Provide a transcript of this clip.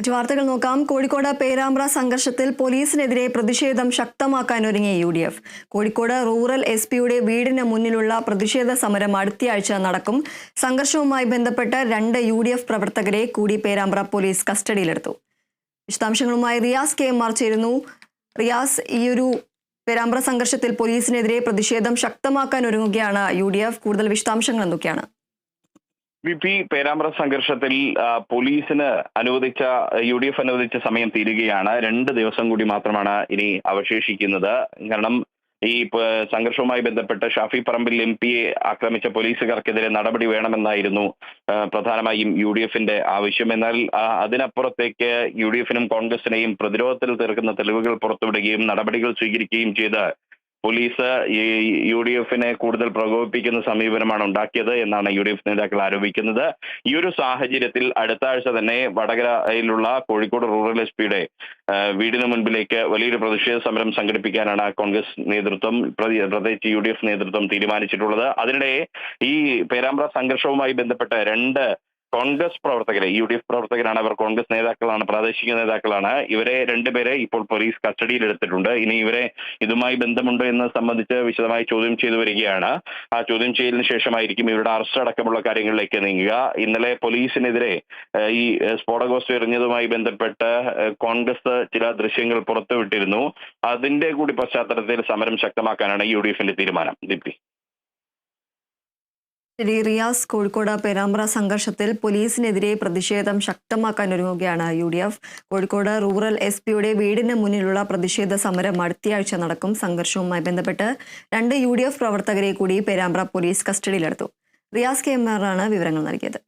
മറ്റു വാർത്തകൾ നോക്കാം. കോഴിക്കോട് പേരാമ്പ്ര സംഘർഷത്തിൽ പോലീസിനെതിരെ പ്രതിഷേധം ശക്തമാക്കാൻ ഒരുങ്ങി U D F Kozhikode rural S പിയുടെ വീടിന് മുന്നിലുള്ള പ്രതിഷേധ സമരം അടുത്തയാഴ്ച നടക്കും. സംഘർഷവുമായി ബന്ധപ്പെട്ട് രണ്ട് യു ഡി എഫ് പ്രവർത്തകരെ കൂടി പേരാമ്പ്ര പോലീസ് കസ്റ്റഡിയിലെടുത്തു. വിശദാംശങ്ങളുമായി റിയാസ് കെ. എം. ആർ ചേരുന്നു. റിയാസ് ഈയൊരു പേരാമ്പ്ര സംഘർഷത്തിൽ പോലീസിനെതിരെ പ്രതിഷേധം ശക്തമാക്കാൻ ഒരുങ്ങുകയാണ് യു ഡി എഫ് കൂടുതൽ വിശദാംശങ്ങൾ എന്തൊക്കെയാണ്? വി പി പേരാമ്പ്ര സംഘർഷത്തിൽ പോലീസിന് അനുവദിച്ച യു ഡി എഫ് അനുവദിച്ച സമയം തീരുകയാണ്. രണ്ട് ദിവസം കൂടി മാത്രമാണ് ഇനി അവശേഷിക്കുന്നത്. കാരണം ഈ സംഘർഷവുമായി ബന്ധപ്പെട്ട് ഷാഫി പറമ്പിൽ എം പിയെ ആക്രമിച്ച പോലീസുകാർക്കെതിരെ നടപടി വേണമെന്നായിരുന്നു പ്രധാനമായും യു ഡി എഫിന്റെ ആവശ്യം. എന്നാൽ അതിനപ്പുറത്തേക്ക് യു ഡി എഫിനും കോൺഗ്രസിനെയും പ്രതിരോധത്തിൽ തീർക്കുന്ന തെളിവുകൾ പുറത്തുവിടുകയും നടപടികൾ സ്വീകരിക്കുകയും ചെയ്ത് പോലീസ് ഈ യു ഡി എഫിനെ കൂടുതൽ പ്രകോപിപ്പിക്കുന്ന സമീപനമാണ് ഉണ്ടാക്കിയത് എന്നാണ് യു ഡി എഫ് നേതാക്കൾ ആരോപിക്കുന്നത്. ഈ ഒരു സാഹചര്യത്തിൽ അടുത്ത ആഴ്ച തന്നെ വടകരയിലുള്ള കോഴിക്കോട് റൂറൽ എസ് പിയുടെ വീടിന് മുൻപിലേക്ക് വലിയൊരു പ്രതിഷേധ സമരം സംഘടിപ്പിക്കാനാണ് കോൺഗ്രസ് നേതൃത്വം പ്രതി- പ്രത്യേകിച്ച് യു ഡി എഫ് നേതൃത്വം തീരുമാനിച്ചിട്ടുള്ളത്. അതിനിടെ ഈ പേരാമ്പ്ര സംഘർഷവുമായി ബന്ധപ്പെട്ട് രണ്ട് കോൺഗ്രസ് പ്രവർത്തകരെ യു ഡി എഫ് പ്രവർത്തകരാണ് അവർ കോൺഗ്രസ് നേതാക്കളാണ് പ്രാദേശിക നേതാക്കളാണ്. ഇവരെ രണ്ടുപേരെ ഇപ്പോൾ പോലീസ് കസ്റ്റഡിയിൽ എടുത്തിട്ടുണ്ട്. ഇനി ഇവരെ ഇതുമായി ബന്ധമുണ്ടോ എന്ന് സംബന്ധിച്ച് വിശദമായി ചോദ്യം ചെയ്തു വരികയാണ്. ആ ചോദ്യം ചെയ്യലിന് ശേഷമായിരിക്കും ഇവരുടെ അറസ്റ്റ് അടക്കമുള്ള കാര്യങ്ങളിലേക്ക് നീങ്ങുക. ഇന്നലെ പോലീസിനെതിരെ ഈ സ്ഫോടക വസ്തു എറിഞ്ഞതുമായി ബന്ധപ്പെട്ട് കോൺഗ്രസ് ചില ദൃശ്യങ്ങൾ പുറത്തുവിട്ടിരുന്നു. അതിന്റെ കൂടി പശ്ചാത്തലത്തിൽ സമരം ശക്തമാക്കാനാണ് യു ഡി എഫിന്റെ തീരുമാനം. ദീപ്തി. ശരി റിയാസ് കോഴിക്കോട് പേരാമ്പ്ര സംഘർഷത്തിൽ പോലീസിനെതിരെ പ്രതിഷേധം ശക്തമാക്കാൻ ഒരുങ്ങുകയാണ് U D F. Kozhikode rural S പിയുടെ വീടിന് മുന്നിലുള്ള പ്രതിഷേധ സമരം അടുത്തയാഴ്ച നടക്കും. സംഘർഷവുമായി ബന്ധപ്പെട്ട് രണ്ട് യു പ്രവർത്തകരെ കൂടി പേരാമ്പ്ര പോലീസ് കസ്റ്റഡിയിലെടുത്തു. റിയാസ് കെ എം വിവരങ്ങൾ നൽകിയത്.